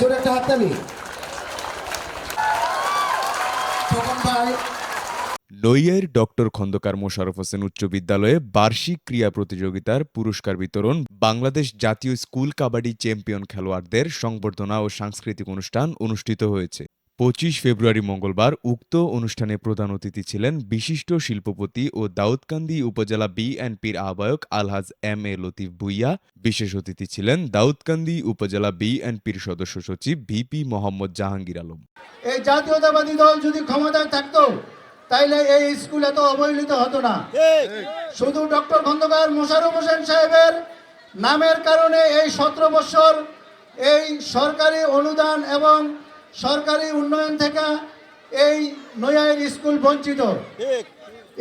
জোরে নইয়ের ডক্টর খন্দকার মোশারফ হোসেন উচ্চ বিদ্যালয়ে বার্ষিক ক্রীড়া প্রতিযোগিতার পুরস্কার বিতরণ বাংলাদেশ জাতীয় স্কুল কাবাডি চ্যাম্পিয়ন খেলোয়াড়দের সংবর্ধনা ও সাংস্কৃতিক অনুষ্ঠান অনুষ্ঠিত হয়েছে। পঁচিশ ফেব্রুয়ারি মঙ্গলবার উক্ত অনুষ্ঠানে প্রধান অতিথি ছিলেন বিশিষ্ট শিল্পপতি ও দাউদকান্দি উপজেলা বিএনপির আহ্বায়ক আলহাজ এম এ লতিফ ভুইয়া। বিশেষ অতিথি ছিলেন দাউদকান্দি উপজেলা বিএনপির সদস্য সচিব ভিপি মোহাম্মদ জাহাঙ্গীর আলম। এই জাতীয়তাবাদী দল যদি ক্ষমতায় থাকতো, তাইলে এই স্কুল এত অবহেলিত হতো না। শুধু ডক্টর খন্দকার মোশাররফ হোসেন সাহেবের নামের কারণে এই সতেরো বছর এই সরকারি অনুদান এবং সরকারি উন্নয়ন থেকে এই নৈয়াইর স্কুল বঞ্চিত।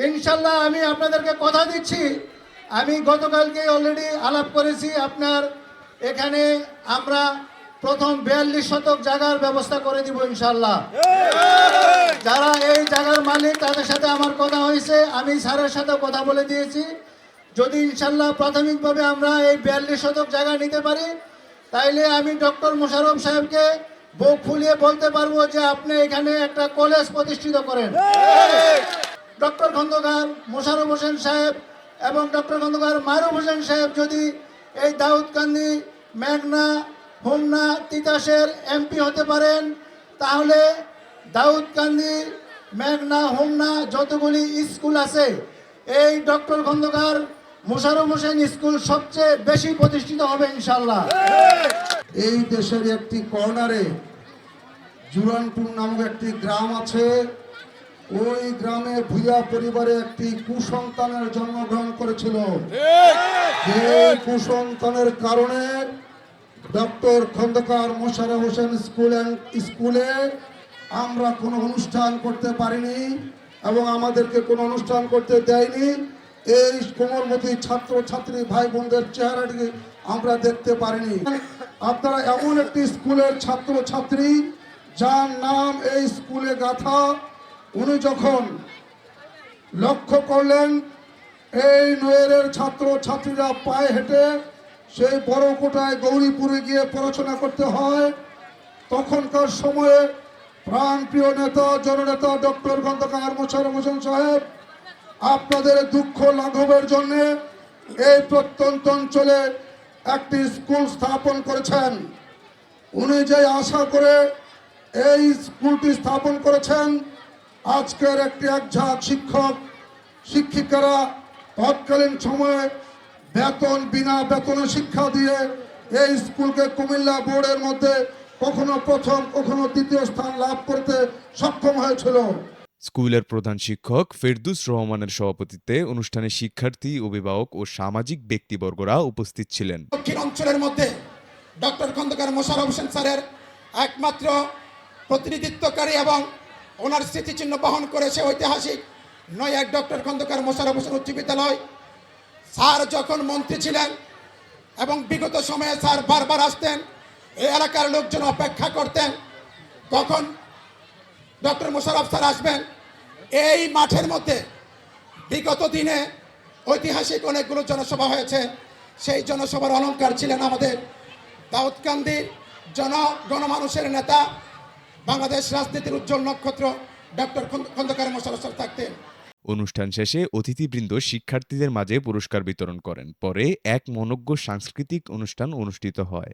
ইনশাল্লাহ আমি আপনাদেরকে কথা দিচ্ছি। আমি গতকালকে অলরেডি আলাপ করেছি আপনার। এখানে আমরা প্রথম বিয়াল্লিশ শতক জায়গার ব্যবস্থা করে দিব ইনশাল্লাহ। যারা এই জায়গার মালিক তাদের সাথে আমার কথা হয়েছে। আমি স্যারের সাথে কথা বলে দিয়েছি। যদি ইনশাল্লাহ প্রাথমিকভাবে আমরা এই বিয়াল্লিশ শতক জায়গা নিতে পারি তাইলে আমি ডক্টর মোশাররফ সাহেবকে বুক ফুলিয়ে বলতে পারব যে আপনি এখানে একটা কলেজ প্রতিষ্ঠিত করেন। ডক্টর খন্দকার মোশাররফ হোসেন সাহেব এবং ডক্টর খন্দকার মারুফ হোসেন সাহেব যদি এই দাউদকান্দি, মেঘনা, হোমনা, তিতাসের এমপি হতে পারেন, তাহলে দাউদকান্দি, মেঘনা, হোমনা যতগুলি স্কুল আছে, এই ডক্টর খন্দকার মোশাররফ হোসেন স্কুল সবচেয়ে বেশি প্রতিষ্ঠিত হবে ইনশাল্লাহ এই দেশের একটি কর্নারে জুরানপুর নামক একটি গ্রাম আছে। ওই গ্রামে ভুইয়া পরিবারে একটি কুসন্তানের জন্মগ্রহণ করেছিল। যে কুসন্তানের কারণে doctor Khandaker Mosharraf Hossain school and স্কুলে আমরা কোনো অনুষ্ঠান করতে পারিনি এবং আমাদেরকে কোনো অনুষ্ঠান করতে দেয়নি। এই কোমলমতি ছাত্র ছাত্রী ভাই বোনদের চেহারাটি আমরা দেখতে পারিনি। আপনারা এমন একটি স্কুলের ছাত্র ছাত্রী যার নাম এই স্কুলে গাথা। উনি যখন লক্ষ্য করলেন, এই নয়ের ছাত্র ছাত্রীরা পায়ে হেঁটে সেই বড় কোটায় গৌরীপুরে গিয়ে পড়াশোনা করতে হয়, তখনকার সময়ে প্রাণপ্রিয় নেতা, জননেতা ডক্টর খন্দকার মোশাররফ হোসেন সাহেব আপনাদের দুঃখ লাঘবের জন্যে এই প্রত্যন্ত অঞ্চলে একটি স্কুল স্থাপন করেছেন। উনি যে আশা করে এই স্কুলটি স্থাপন করেছেন, আজকের একটি একঝাঁক শিক্ষক, শিক্ষিকারা তৎকালীন সময়ে বেতন, বিনা বেতনে শিক্ষা দিয়ে এই স্কুলকে কুমিল্লা বোর্ডের মধ্যে কখনো প্রথম, কখনো দ্বিতীয় স্থান লাভ করতে সক্ষম হয়েছিল। স্কুলের প্রধান শিক্ষক ফেরদুস রহমানের সভাপতিত্বে অনুষ্ঠানে শিক্ষার্থী, অভিভাবক ও সামাজিক ব্যক্তিবর্গরা উপস্থিত ছিলেন। দক্ষিণ অঞ্চলের মধ্যে ডক্টর খন্দকার মোশাররফ হোসেন স্যারের একমাত্র প্রতিনিধিত্বকারী এবং ওনার স্মৃতিচিহ্ন বহন করেছে ঐতিহাসিক নয় এক ডক্টর খন্দকার মোশাররফ হোসেন উচ্চ বিদ্যালয়। স্যার যখন মন্ত্রী ছিলেন এবং বিগত সময়ে স্যার বারবার আসতেন, এই এলাকার লোকজন অপেক্ষা করতেন কখন ডক্টর মোশাররফ স্যার আসবেন। এই মাঠের মধ্যে বিগত দিনে ঐতিহাসিক অনেকগুলো জনসভা হয়েছে। সেই জনসভার অলঙ্কার ছিলেন আমাদের দাউদকান্দির জন, গণমানুষের নেতা, বাংলাদেশ রাজনীতির উজ্জ্বল নক্ষত্র, ডক্টর খন্দকার মোশাররফ স্যার থাকতেন। অনুষ্ঠান শেষে অতিথিবৃন্দ শিক্ষার্থীদের মাঝে পুরস্কার বিতরণ করেন। পরে এক মনজ্ঞ সাংস্কৃতিক অনুষ্ঠান অনুষ্ঠিত হয়।